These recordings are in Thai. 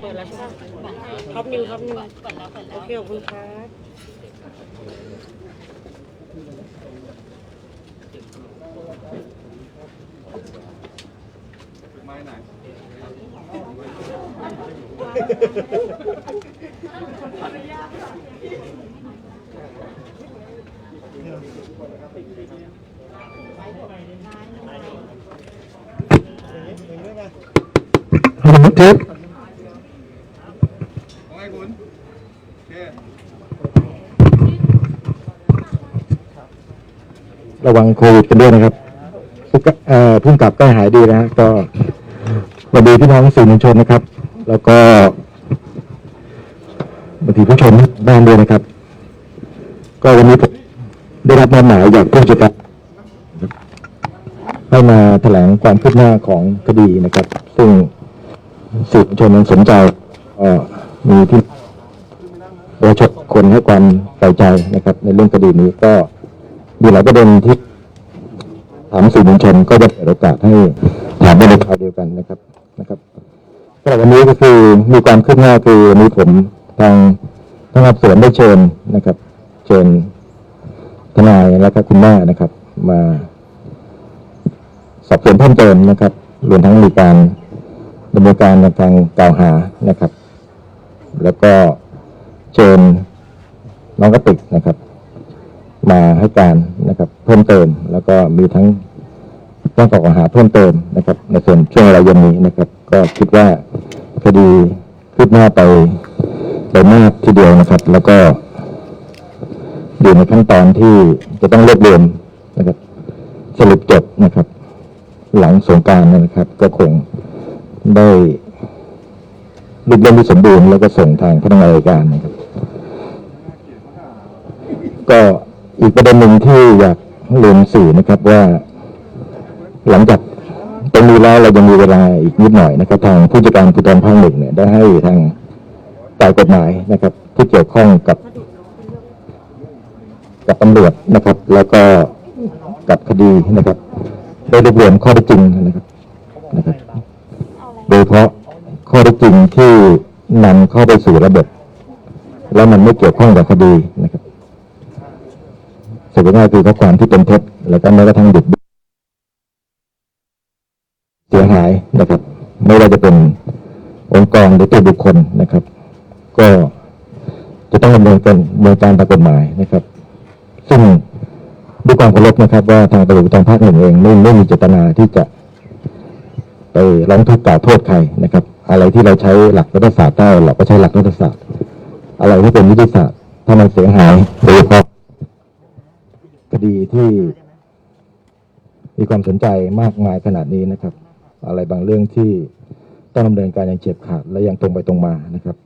เปิดแล้วใช่ไหมท็อปนิวท็อปนิวเปิดแล้วเปิดแล้โอเคขอบคุณครับไม้ไหนฮัลโหลเทปว่าไงคุณโอเคระวังโควิดกันด้วยนะครับผู้กเอ่อพุ่งกลับใกล้หายดีนะฮะก็สวัสดีพี่น้องสื่อมวลชนนะครับ แล้วก็บางทีผู้ชมบ้านด้วยนะครับ ก็วันนี้ผมได้รับมอบหมายจากผู้จัดการให้มาแถลงความคืบหน้าของคดีนะครับ ซึ่งสื่อมวลชนยังสนใจเอ่อ มีที่ประชาชนคนให้ความใส่ใจนะครับ ในเรื่องคดีนี้ก็มีหลายประเด็นที่ถามสื่อมวลชนก็จะเปิดโอกาสให้ถามในคราวเดียวกันนะครับนะครับสำหรับวันนี้ก็คือมีความคืบหน้าคือวันนี้ผมทางทางสอบสวนได้เชิญนะครับ เชิญทนายและก็คุณแม่นะครับ มาสอบสวนเพิ่มเติมนะครับรวมทั้งมีการดำเนินการในทางกล่าวหานะครับ แล้วก็เชิญน้องกติกนะครับ มาให้การนะครับ เพิ่มเติม แล้วก็มีทั้งแจ้งข้อกล่าวหาเพิ่มเติมนะครับ ในส่วนช่วงเวลาเย็นนี้นะครับ ก็คิดว่าคดีคืบหน้าไปไปมากทีเดียวนะครับ แล้วก็อยู่ในขั้นตอนที่จะต้องรวบรวมนะครับ สรุปจบนะครับ หลังสงการนะครับ ก็คงได้ รวบรวมที่สมบูรณ์แล้วก็ส่งทางพนักงานอัยการนะครับ ก็อีกประเด็นหนึ่งที่อยากเรียนสื่อนะครับว่า หลังจากตรงนี้แล้วเรายังมีเวลาอีกนิดหน่อยนะครับ ทางผู้จัดการภูธรภาคหนึ่งเนี่ยได้ให้ทางฝ่ายกฎหมายนะครับ ที่เกี่ยวข้องกับ กับตำรวจนะครับ แล้วก็กับคดีนะครับได้รวบรวมข้อเท็จจริงนะครับนะครับ โดยเฉพาะ ข้อท็จจริงที่นำเข้าไปสู่ระบบ แล้วมันไม่เกี่ยวข้องกับคดีนะครับสุดง่ายคือข้อความที่เป็นเท็จแล้วก็แม้กระทั่งบิดเบือนเสียหายนะครับ ไม่ว่าจะเป็นองค์กรหรือตัวบุคคลนะครับ ก็จะต้องดำเนินการดำเนินการตามกฎหมายนะครับ ซึ่งด้วยความเคารพนะครับ ว่าทางตำรวจภูธรภาคหนึ่งเองไม่ไม่มีเจตนาที่จะ ไปร้องทุกข์กล่าวโทษใครนะครับ อะไรที่เราใช้หลักรัฐศาสตร์ได้เราก็ใช้หลักรัฐศาสตร์ อะไรที่เป็นวิทยาศาสตร์ ถ้ามันเสียหายโดยเฉพาะคดีที่มีความสนใจมากมายขนาดนี้นะครับ อะไรบางเรื่องที่ต้องดำเนินการอย่างเฉียบขาดและอย่างตรงไปตรงมานะครับ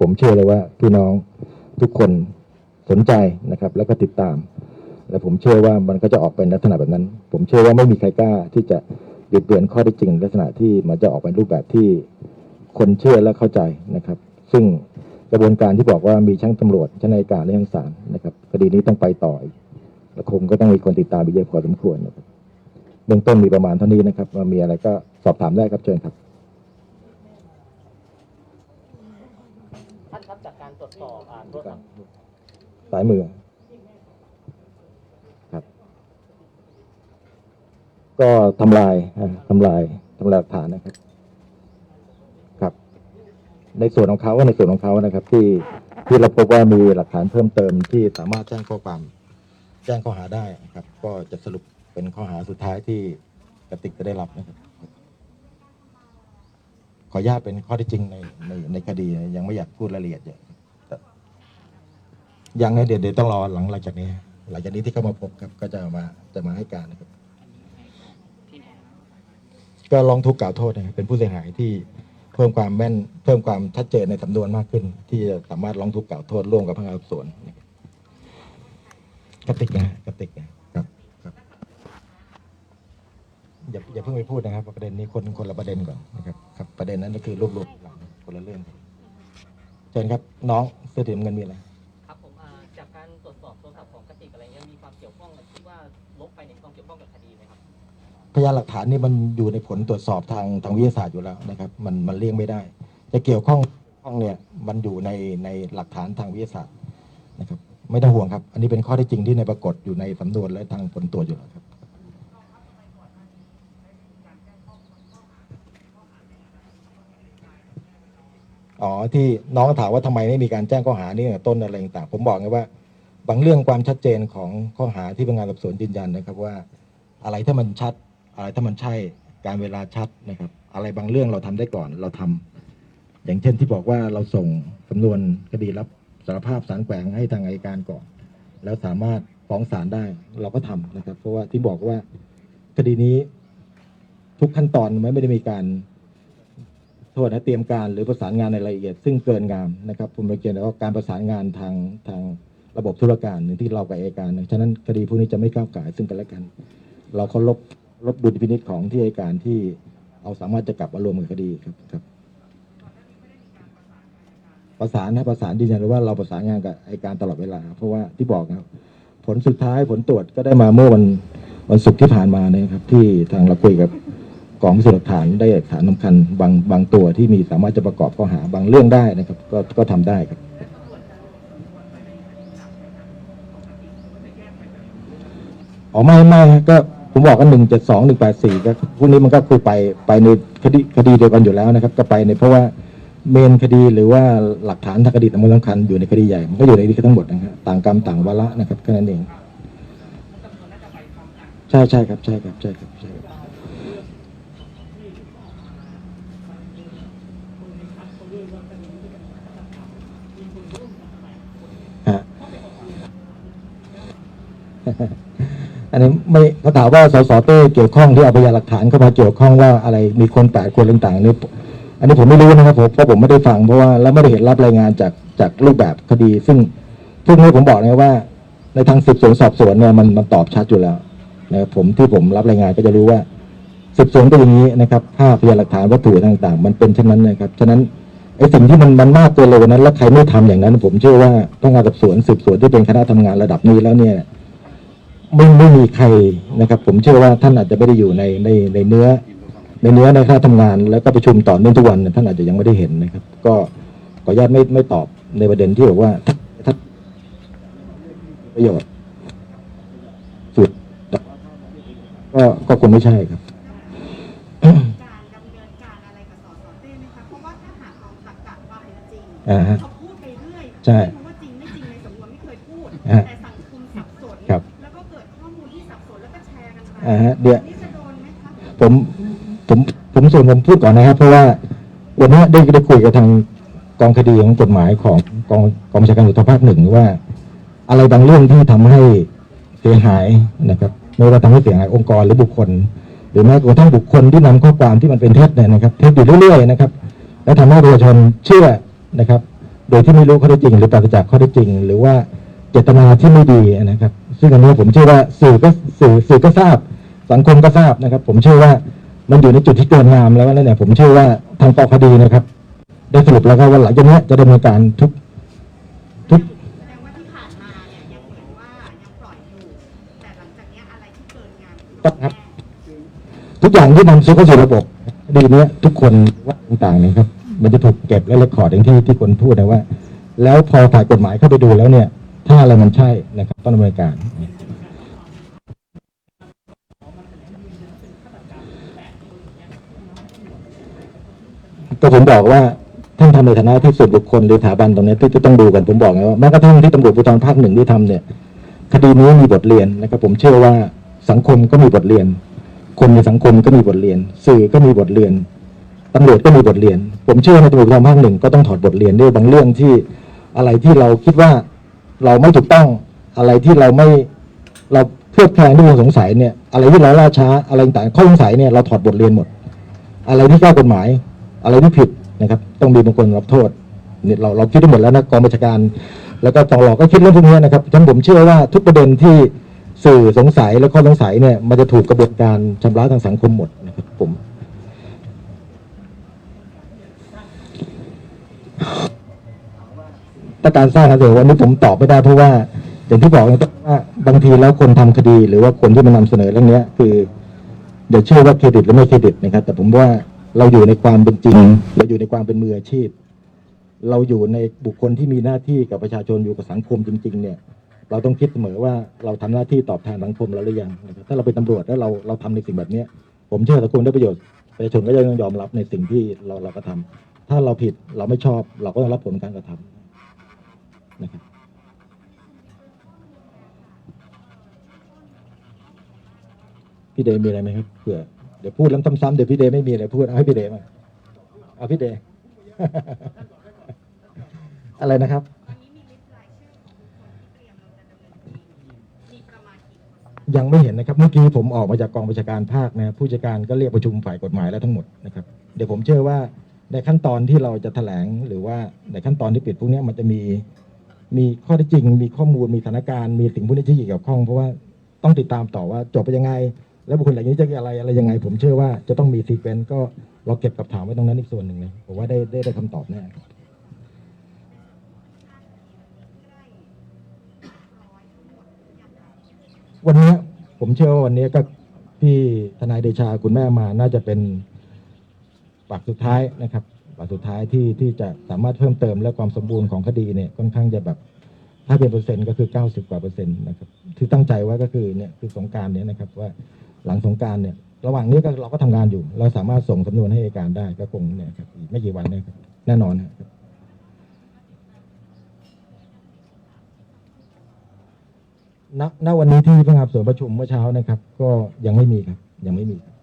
ผมเชื่อเลยว่าพี่น้องทุกคนสนใจนะครับ แล้วก็ติดตาม และผมเชื่อว่ามันก็จะออกเป็นลักษณะแบบนั้น ผมเชื่อว่าไม่มีใครกล้าที่จะ บิดเบือนข้อเท็จจริงลักษณะที่มันจะออกเป็นรูปแบบที่คนเชื่อและเข้าใจนะครับ ซึ่งกระบวนการที่บอกว่ามีชั้นตำรวจชั้นนายการและชั้นศาลนะครับคดีนี้ต้องไปต่ออีกและคงก็ต้องมีคนติดตามไปเยอะพอสมควรนะครับเบื้องต้นมีประมาณเท่านี้นะครับว่ามีอะไรก็สอบถามได้ครับเชิญครับท่านครับจากการตรวจสอบอ่าโทรศัพท์สายมือครับ ก็ทำลายอ่าทำลายทำลายหลักฐานนะครับ ครับ ในส่วนของเขาในส่วนของเขานะครับ ที่ที่เราพบว่ามีหลักฐานเพิ่มเติมที่สามารถแจ้งข้อความแจ้งข้อหาได้ครับ ก็จะสรุปเป็นข้อหาสุดท้ายที่กระติกจะได้รับนะครับขออนุญาตเป็นข้อที่จริงในในในคดียังไม่อยากพูดรายละเอียดเยอะยังนะเดี๋ยวเดี๋ยวต้องรอหลังหลังจากนี้ หลังจากนี้ที่เขามาพบครับ ก็จะมาจะมาให้การนะครับ ก็ร้องทุกข์กล่าวโทษนะครับเป็นผู้เสียหายที่เพิ่มความแม่นเพิ่มความชัดเจนในสำนวนมากขึ้น ที่จะสามารถร้องทุกข์กล่าวโทษร่วมกับพนักงานสอบสวนนะครับกระติกนะกระติกนะครับครับอย่าอย่าเพิ่งไปพูดนะครับ ประเด็นนี้คนคนละประเด็นก่อนนะครับครับประเด็นนั้นก็คือรวบรวมหลังคนละเรื่องครับเชิญครับ น้องเสื้อสีน้ำเงินมีอะไรครับผมอ่าจากการตรวจสอบโทรศัพท์ของกติกอะไรเงี้ยมีความเกี่ยวข้องกับที่ว่าลบไปในยมีความเกี่ยวข้องกับคดีไหมครับ พยานหลักฐานนี่มันอยู่ในผลตรวจสอบทางทางวิทยาศาสตร์อยู่แล้วนะครับ มันมันเลี่ยงไม่ได้ จะเกี่ยวข้องข้องเนี่ยมันอยู่ในในหลักฐานทางวิทยาศาสตร์นะครับ ไม่ต้องห่วงครับ อันนี้เป็นข้อท็จจริงที่ในปรากฏอยู่ในสำนวนและทางผลตรวจอยู่แล้วครับอ๋อที่น้องถามว่าทำไมไม่มีการแจ้งข้อหานี่ต้นอะไรต่างผมบอกไงว่า บางเรื่องความชัดเจนของข้อหาที่พนักงานสอบสวนยืนยันนะครับว่า อะไรถ้ามันชัด อะไรถ้ามันใช่การเวลาชัดนะครับ อะไรบางเรื่องเราทำได้ก่อนเราทำอย่างเช่นที่บอกว่าเราส่งสำนวนคดีรับสารภาพสารแขวงให้ทางอัยการก่อน แล้วสามารถฟ้องศาลได้เราก็ทำนะครับ เพราะว่าที่บอกว่าคดีนี้ทุกขั้นตอนมันไม่ได้มีการโทษนะเตรียมการหรือประสานงานในรายละเอียด ซึ่งเกินงามนะครับผมเรียนแล้วการประสานงานทางทางระบบธุรการหรือที่เรากับอัยการ ฉะนั้นคดีพวกนี้จะไม่ก้าวไก่ายซึ่งกันและกัน เราเคารพ รบดุลพินิจของที่อัยการที่เอาสามารถจะกลับมารวมกับคดีครับครับ ประสานนะประสานยืนยันเลยว่าเราประสานงานกับอัยการตลอดเวลา เพราะว่าที่บอกนะครับ ผลสุดท้ายผลตรวจก็ได้มาเมื่อวันวันศุกร์ที่ผ่านมาเนะครับ ที่ทางเราคุยกับกองพิสูจน์หลักฐานได้หลักฐานสำคัญบางบางตัวที่มีสามารถจะประกอบข้อหาบางเรื่องได้นะครับ ก็ก็ทำได้ครับอ๋อไม่ไม่ก็ ผมบอกกันหนึ่งเจ็ดสองหนึ่งแปดสี่ก็พวกนี้มันก็คือไปไปในคดีคดีเดียวกันอยู่แล้วนะครับ ก็ไปในเพราะว่าเมนคดีหรือว่าหลักฐานทางคดีสำคัญสำคัญอยู่ในคดีใหญ่มันก็อยู่ในนี้ทั้งหมดนะครับต่างกรรมต่างวาระนะครับแค่นั้นเองใช่ใช่ครับใช่ครับใช่ครับใช่ครับฮะ อันนี้ไม่เขาถามว่าสสเต้เกี่ยวข้องที่เอาพยานหลักฐานเข้ามาเกี่ยวข้องว่าอะไรมีคนแปดคนต่างๆนนี้อันนี้ผมไม่รู้นะครับผมเพราะผมไม่ได้ฟังเพราะว่าแล้วไม่ได้เห็นรับรายงานจากจากรูปแบบคดี ซึ่งพวกนี้ผมบอกเลยว่า ในทางสืบสวนสอบสวนเนี่ยมันมันตอบชัดอยู่แล้วนะครับผมที่ผมรับรายงานก็จะรู้ว่าสืบสวนเป็นอย่างนี้นะครับภาพพยานหลักฐานวัตถุต่างๆ มันเป็นเช่นนั้นนะครับฉะนั้นไอ้สิ่งที่มันมันมากเกินเลยวันนั้น แล้วใครไม่ทำอย่างนั้น ผมเชื่อว่าพนักงานสอบสวนสืบสวนที่เป็นคณะทำงานระดับนี้แล้วเนี่ย ไม่ไม่มีใครนะครับ ผมเชื่อว่าท่านอาจจะไม่ได้อยู่ในในในเนื้อ ในเนื้อในคณะทำงาน แล้วก็ประชุมต่อเนื่องทุกวันเนี่ยท่านอาจจะยังไม่ได้เห็นนะครับ ก็ขออนุญาตไม่ไม่ตอบในประเด็นที่บอกว่าถ้าถ้าประโยชน์สุดก็ก็คงไม่ใช่ครับการดำเนินการอะไรกับสสเต้ไหมคะเพราะว่าถ้าหากเอาตรรกะความเป็นจริงอ่าฮะเขาพูดไปเรื่อยใช่ ไม่รู้ว่าจริงไม่จริงในสำนวนไม่เคยพูดอ่าแต่ อ่าฮะเดี๋ยวผมผมผมส่วนผมพูดก่อนนะครับ เพราะว่าวันนี้ได้ได้คุยกับทางกองคดีของกฎหมายของกองกองบัญชาการตำรวจภาคหนึ่งว่า อะไรบางเรื่องที่ทำให้เสียหายนะครับ ไม่ว่าทำให้เสียหายองค์กรหรือบุคคล หรือแม้กระทั่งบุคคลที่นำข้อความที่มันเป็นเท็จเนี่ยนะครับเท็จอยู่เรื่อยๆนะครับ แล้วทำให้ประชาชนเชื่อนะครับ โดยที่ไม่รู้ข้อเท็จจริง หรือปราศจากข้อเท็จจริง หรือว่าเจตนาที่ไม่ดีนะครับ ซึ่งอันนี้ผมเชื่อว่าสื่อก็สื่อสื่อก็ทราบ สังคมก็ทราบนะครับ ผมเชื่อว่ามันอยู่ในจุดที่เกินงามแล้วนั่นเนี่ยผมเชื่อว่าทางกองคดีนะครับ ได้สรุปแล้วก็ว่าหลังจากเนี้ยจะดำเนินการทุกทุกแสดงว่าที่ผ่านมาเนี่ยยังเห็นว่ายังปล่อยอยู่ แต่หลังจากเนี้ยอะไรที่เกินงามคือต้องครับแน่ทุกอย่างที่นำซื้อเข้าสู่ระบบคดีเนี้ยทุกคนว่าต่างๆเนี่ยครับ มันจะถูกเก็บและเรคคอร์ดอย่างที่ที่คนพูดนะว่า แล้วพอฝ่ายกฎหมายเข้าไปดูแล้วเนี่ย ถ้าอะไรมันใช่นะครับต้องดำเนินการ ก็ผมบอกว่าท่านทำในฐานะที่ส่วนบุคคลหรือสถาบันตรงนี้ที่จะต้องดูกันผมบอกไงว่าแม้กระทั่งที่ตำรวจภูธรภาคหนึ่งที่ทำเนี่ย คดีนี้มีบทเรียนนะครับ ผมเชื่อว่าสังคมก็มีบทเรียน คนในสังคมก็มีบทเรียน สื่อก็มีบทเรียนตำรวจก็มีบทเรียน ผมเชื่อในตำรวจภูธรภาคหนึ่งก็ต้องถอดบทเรียนด้วยบางเรื่องที่อะไรที่เราคิดว่าเราไม่ถูกต้องอะไรที่เราไม่เราเคลือบแคลงด้วยความสงสัยเนี่ยอะไรที่เราล่าช้าอะไรต่างข้อสงสัยเนี่ยเราถอดบทเรียนหมด อะไรที่แก้กฎหมาย อะไรที่ผิดนะครับ ต้องมีบางคนรับโทษเนี่ยเราเราคิดได้หมดแล้วนะกองบัญชาการ แล้วก็ตอรอก็คิดเรื่องพวกนี้นะครับฉะนั้นผมเชื่อว่าทุกประเด็นที่สื่อสงสัยและข้อสงสัยเนี่ยมันจะถูกกระบวนการชำระทางสังคมหมดนะครับผมถ้าการสร้างกันเสวันนี้ผมตอบไม่ได้เพราะว่าอย่างที่บอกนะครับว่าบางทีแล้วคนทำคดีหรือว่าคนที่มานำเสนอเรื่องนี้คือ เดี๋ยวเชื่อว่าเครดิตหรือไม่เครดิตนะครับ แต่ผมว่า เราอยู่ในความเป็นจริง เราอยู่ในความเป็นมืออาชีพ เราอยู่ในบุคคลที่มีหน้าที่กับประชาชนอยู่กับสังคมจริง ๆ เนี่ย เราต้องคิดเสมอว่าเราทำหน้าที่ตอบแทนสังคมแล้วหรือยังนะครับถ้าเราเป็นตำรวจแล้วเราเราทำในสิ่งแบบเนี้ยผมเชื่อสังคมได้ประโยชน์ประชาชนก็จะต้องยอมรับในสิ่งที่เราเรากระทำถ้าเราผิดเราไม่ชอบ เราก็ต้องรับผลการกระทำนะครับพี่เดย์มีอะไรไหมครับเผื่อ เดี๋ยวพูดแล้วซ้ำๆเดี๋ยวพี่เดไม่มีอะไรพูดเอาให้พี่เดมาเอาพี่เดอะไรนะครับยังไม่เห็นนะครับเมื่อกี้ผมออกมาจากกองบัญชาการภาคนะผู้จัดการก็เรียกประชุมฝ่ายกฎหมายแล้วทั้งหมดนะครับเดี๋ยวผมเชื่อว่าในขั้นตอนที่เราจะแถลงหรือว่าในขั้นตอนที่ปิดพวกนี้มันจะมีมีข้อเท็จจริง มีข้อมูลมีสถานการณ์มีสิ่งพวกนี้ที่เกี่ยวข้องเพราะว่าต้องติดตามต่อว่าจบไปยังไง แล้วบุคคลเหล่านี้จะอะไรอะไรยังไง ผมเชื่อว่าจะต้องมีซีเควนต์ก็เราเก็บกับถามไว้ตรงนั้นอีกส่วนหนึ่งเลยผมว่าได้ได้ได้คำตอบแน่วันนี้ผมเชื่อว่าวันนี้ก็พี่ทนายเดชาคุณแม่มาน่าจะเป็นปากสุดท้ายนะครับปากสุดท้ายที่ที่จะสามารถเพิ่มเติมและความสมบูรณ์ของคดีเนี่ยค่อนข้างจะแบบถ้าเป็นเปอร์เซ็นต์ก็คือ 90 กว่าเปอร์เซ็นต์นะครับที่ตั้งใจไว้ก็คือเนี่ยคือสงการเนี่ยนะครับว่า หลังสงการเนี่ยระหว่างนี้ก็เราก็ทำงานอยู่ เราสามารถส่งสำนวนให้อัยการได้ก็คงเนี่ยครับอีกไม่กี่วันเนะครับแน่นอนครับณณวันนี้ที่พนักงานสวนประชุมเมื่อเช้านะครับ ก็ยังไม่มีครับ ยังไม่มีครับ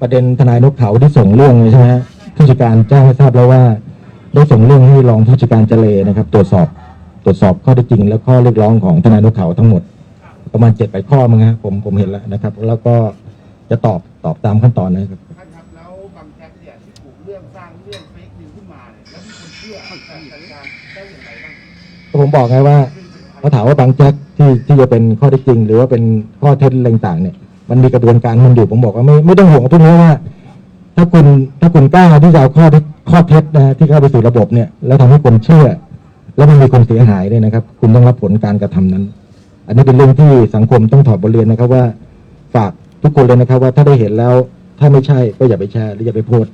ประเด็นทนายนกเขาที่ส่งเรื่องใช่ไหมผู้จัดการแจ้งให้ทราบแล้วว่า ได้ส่งเรื่องให้รองผู้จัดการเจเลนะครับ ตรวจสอบ ตรวจสอบข้อเท็จจริง และข้อเรียกร้องของทนายนกเขาทั้งหมด ประมาณเจ็ดแปดข้อมั้งฮะผมผมเห็นแล้วนะครับ แล้วก็จะตอบตอบตามขั้นตอนนะครับท่านครับแล้วบางแจ๊กเนี่ยที่ถูกเรื่องสร้างเรื่องเฟกนิวขึ้นมาเนี่ยแล้วมีคนเชื่อการจัดการได้อย่างไรบ้างก็ผมบอกไงว่าเขาถามว่าบางแจ็คที่ที่จะเป็นข้อเท็จจริง หรือว่าเป็นข้อเท็จอะไรต่างๆเนี่ย มันมีกระบวนการมันอยู่ผมบอกว่าไม่ไม่ต้องห่วงพวกนี้ว่า ถ้าคุณถ้าคุณกล้าที่จะเอาข้อเท็จข้อเท็จนะฮะที่เข้าไปสู่ระบบเนี่ย แล้วทำให้คนเชื่อ แล้วมันมีคนเสียหายเนี่ยนะครับ คุณต้องรับผลการกระทำนั้น อันนี้เป็นเรื่องที่สังคมต้องถอดบทเรียนนะครับว่าฝากทุกคนเลยนะครับ ว่าถ้าได้เห็นแล้วถ้าไม่ใช่ก็อย่าไปแชร์หรืออย่าไปโพส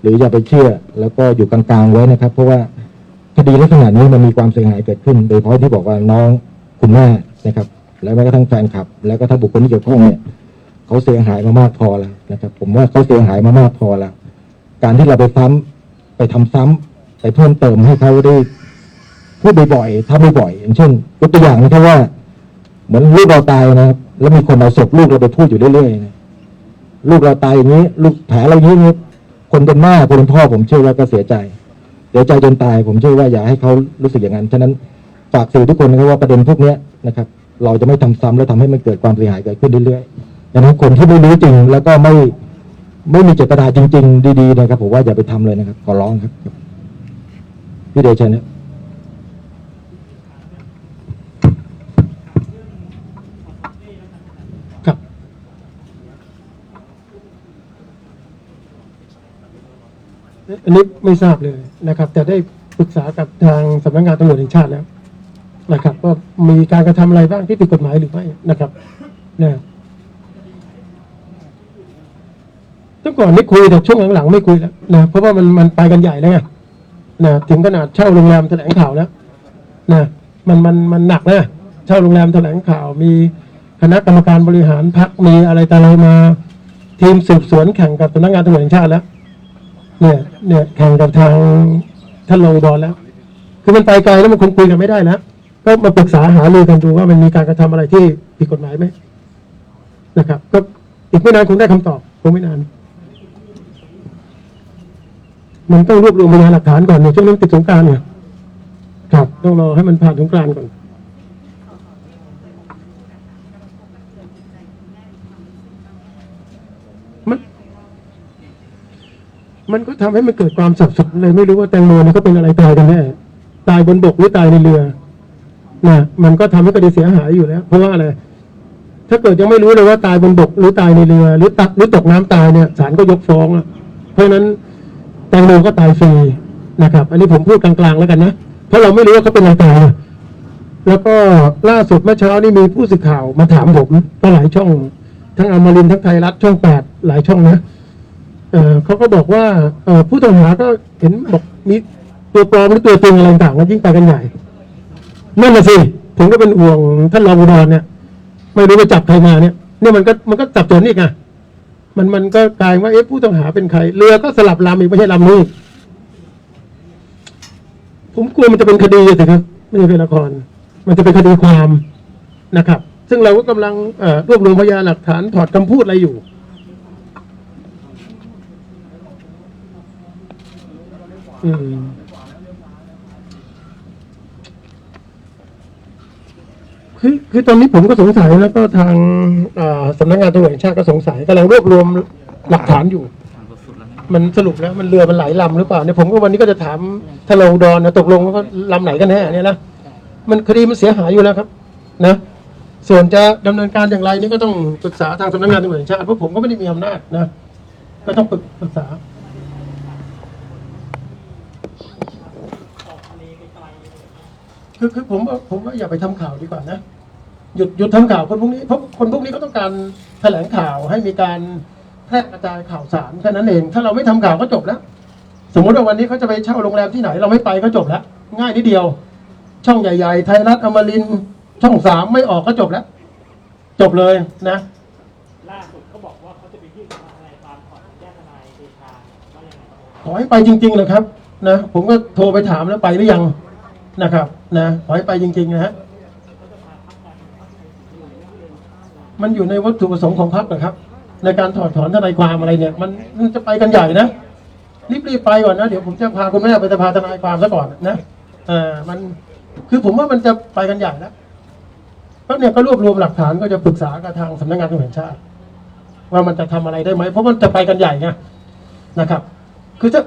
หรืออย่าไปเชื่อ แล้วก็อยู่กลางๆไว้นะครับ เพราะว่าคดีลักษณะนี้มันมีความเสียหายเกิดขึ้น โดยเฉพาะที่บอกว่าน้องคุณแม่นะครับ แล้วแม้กระทั่งแฟนคลับ แล้วก็ทั้งบุคคลที่เกี่ยวข้องเนี่ยเขาเสียหายมามากพอแล้วนะครับ ผมว่าเขาเสียหายมามากพอแล้ว การที่เราไปซ้ำไปทำซ้ำไปเพิ่มเติมให้เขาได้ พูดบ่อยๆทำบ่อยๆอย่างเช่นยกตัวอย่างนะครับว่า เหมือนลูกเราตายนะครับแล้วมีคนเอาศพลูกเราไปพูดอยู่เรื่อยๆนะลูกเราตายอย่างนี้ ลูกแผลเราอย่างนี้คนเป็นแม่คนเป็นพ่อผมเชื่อว่าก็เสียใจเสียใจจนตาย ผมเชื่อว่าอย่าให้เขารู้สึกอย่างนั้นฉะนั้นฝากสื่อทุกคนนะครับว่าประเด็นพวกนี้นะครับ เราจะไม่ทำซ้ำและทำให้มันเกิดความเสียหายเกิดขึ้นเรื่อยๆดังนั้นคนที่ไม่รู้จริง แล้วก็ไม่ไม่มีเจตนาจริง ๆ ดีๆนะครับผมว่าอย่าไปทำเลยนะครับ ขอร้องครับพี่เดชนะ ครับ อันนี้ไม่ทราบเลยนะครับ แต่ได้ปรึกษากับทางสำนักงานตำรวจแห่งชาติแล้วนะครับว่ามีการกระทำอะไรบ้างที่ผิดกฎหมายหรือไม่นะครับนะตั้งก่อนไม่คุยแต่ช่วงหลังๆไม่คุยแล้วนะเพราะว่ามันมันไปกันใหญ่แล้วไงนะถึงขนาดเช่าโรงแรมแถลงข่าวแล้วนะมันมันมันหนักนะเช่าโรงแรมแถลงข่าว มีคณะกรรมการบริหารพักมีอะไรต่ออะไรมา ทีมสืบสวนแข่งกับสำนักงานตำรวจแห่งชาติแล้ว เนี่ยเนี่ยแข่งกับทางท่านรองดอนแล้ว คือมันไปไกลแล้วมันคงคุยกันไม่ได้แล้วก็มาปรึกษาหารือกันดูว่ามันมีการกระทำอะไรที่ผิดกฎหมายไหมนะครับ ก็อีกไม่นานคงได้คำตอบคงไม่นาน มันต้องรวบรวมพยานหลักฐานก่อนในช่วงนั้นติดสงกรารเนี่ยครับต้องรอให้มันผ่านสงกรานต์ก่อน มันก็ทำให้มันเกิดความสับสนเลยไม่รู้ว่าแตงโมเนี่ยเขาเป็นอะไรตายกันแน่ตายบนบกหรือตายในเรือนะมันก็ทำให้คดีเสียหายอยู่แล้ว เพราะว่าอะไรถ้าเกิดยังไม่รู้เลยว่าตายบนบกหรือตายในเรือ หรือตักหรือตกน้ำตายเนี่ยศาลก็ยกฟ้องอะเพราะฉะนั้นแตงโมก็ตายฟรีนะครับ อันนี้ผมพูดกลางๆแล้วกันนะเพราะเราไม่รู้ว่าเขาเป็นอะไรตายแล้วก็ล่าสุดเมื่อเช้านี่มีผู้สื่อข่าวมาถามผมก็หลายช่อง ทั้งอมรินทั้งไทยรัฐช่องแปดหลายช่องนะ เอ่อเขาก็บอกว่าเอ่อผู้ต้องหาก็เห็นบอกมีตัวปลอมหรือตัวจริงอะไรต่างๆก็ยิ่งไปกันใหญ่นั่นน่ะสิถึงก็เป็นห่วงท่านรองอุดรเนี่ย ไม่รู้ไปจับใครมาเนี่ยเนี่ยมันก็มันก็จับจนอีกอะมันมันก็กลายว่าเอ๊ะผู้ต้องหาเป็นใคร เรือก็สลับลำอีกไม่ใช่ลำนี้ผมกลัวมันจะเป็นคดีสิครับไม่ใช่เป็นละคร มันจะเป็นคดีความนะครับ ซึ่งเราก็กำลังรวบรวมพยานหลักฐานถอดคำพูดอะไรอยู่ อืมคือคือตอนนี้ผมก็สงสัยแล้วก็ทางสำนักงานตำรวจแห่งชาติก็สงสัยกำลังรวบรวมหลักฐานอยู่ มันสรุปแล้วมันเรือมันหลายลำหรือเปล่าเนี่ยผมก็วันนี้ก็จะถามทะเลอุดรนะตกลงว่าลำไหนกันแน่เนี่ยนะมันคดีมันเสียหายอยู่แล้วครับ นะ ส่วนจะดำเนินการอย่างไรนี่ก็ต้องปรึกษาทางสำนักงานตำรวจแห่งชาติเพราะผมก็ไม่ได้มีอำนาจนะก็ต้องปรึกษา คือคือผมว่าผมว่าอย่าไปทำข่าวดีกว่านะหยุดหยุดทำข่าวคนพวกนี้เพราะคนพวกนี้ก็ต้องการแถลงข่าวให้มีการแพร่กระจายข่าวสารแค่นั้นเอง ถ้าเราไม่ทำข่าวก็จบแล้ว สมมติว่าวันนี้เขาจะไปเช่าโรงแรมที่ไหน เราไม่ไปก็จบแล้ว ง่ายนิดเดียว ช่องใหญ่ ๆ ไทยรัฐอมรินทร์ช่องสามไม่ออกก็จบแล้ว จบเลยนะล่าสุดเขาบอกว่าเขาจะไปยื่นทนายความขออนุญาตทนายเดชาว่ายังไงครับขอให้ไปจริงๆเลยครับนะผมก็โทรไปถามแล้วไปหรือยัง นะครับนะขอให้ไปจริงๆนะฮะมันอยู่ในวัตถุประสงค์ของพรรคนะครับ ในการถอดถอนทนายความอะไรเนี่ย มันมันจะไปกันใหญ่นะรีบๆไปก่อนนะเดี๋ยวผมจะพาคุณแม่ไปสภาทนายความซะก่อนนะเออมันคือผมว่ามันจะไปกันใหญ่แล้วแล้วเนี่ยก็รวบรวมหลักฐานก็จะปรึกษากับทางสำนักงานตำรวจแห่งชาติ ว่ามันจะทำอะไรได้ไหมเพราะมันจะไปกันใหญ่ไงนะครับ คือถ้า